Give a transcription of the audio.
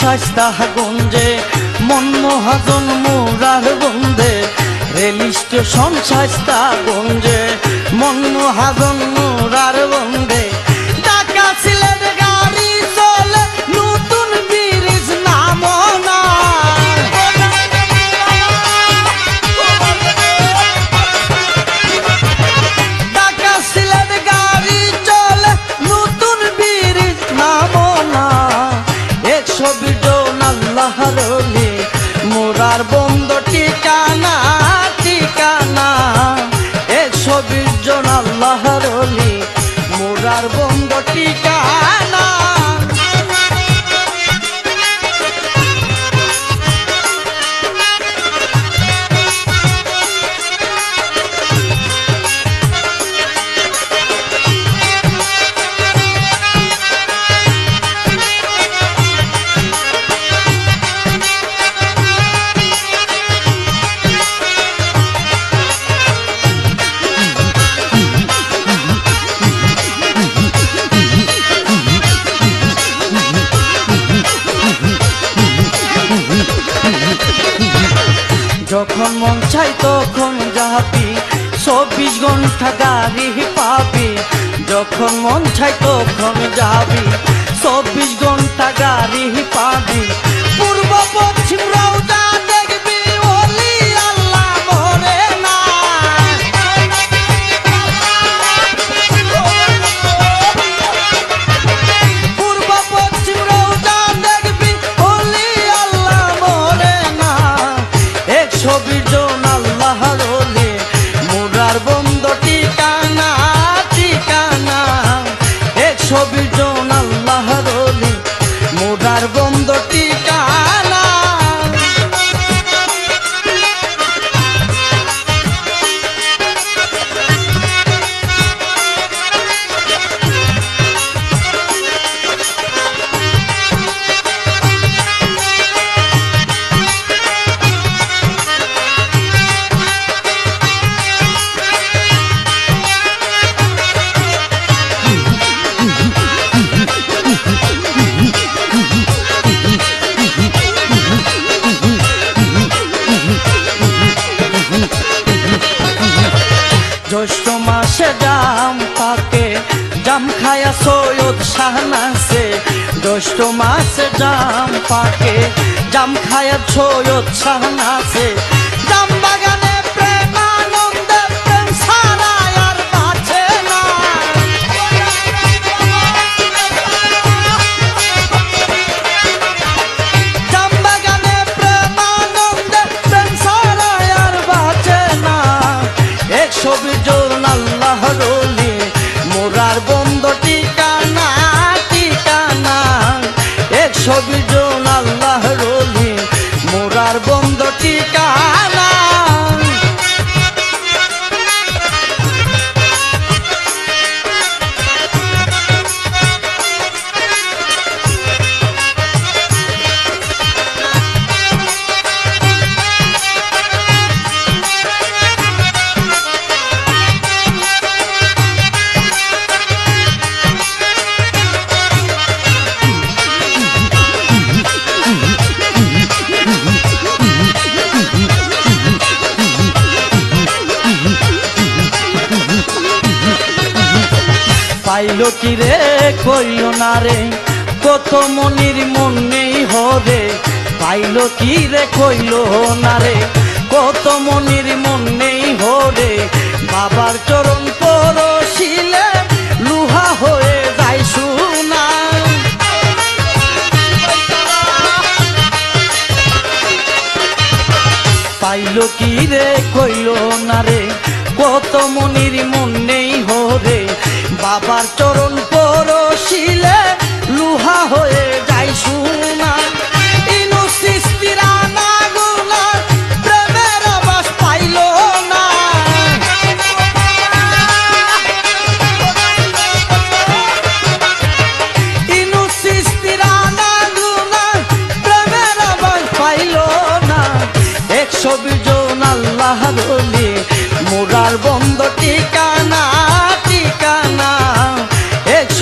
শাস্তাহা গঞ্জে মনমোহাজন মুরার বন্ধে রেল সংসাস্তা শাস্তা গঞ্জে মনমোহাজন Solís. যখন মন চাই তখন যাবি। চব্বিশ ঘণ্টা গাড়ি পাবি। যখন মন চাই তখন যাবি। চব্বিশ ঘণ্টা গাড়ি পাবি। আসে জাম পাকে, জাম খায়া সৈয়দ শাহনাসে দোষ্ট মাসে জাম পাকে, জাম খায়া সৈয়দ শাহনাসে জাম বাগানে ছবি পাইল কি রে? কইল না রে। কত মনির মন নেই হরে পাইল কি রে? কইল না রে। কত মনির মন নেই হরে বাবার চরণ পরশিলে লুহা হয়ে যায় শুনা পাইল কি রে? কইল না রে। কত মনির মন নেই হরে বাবার চরণ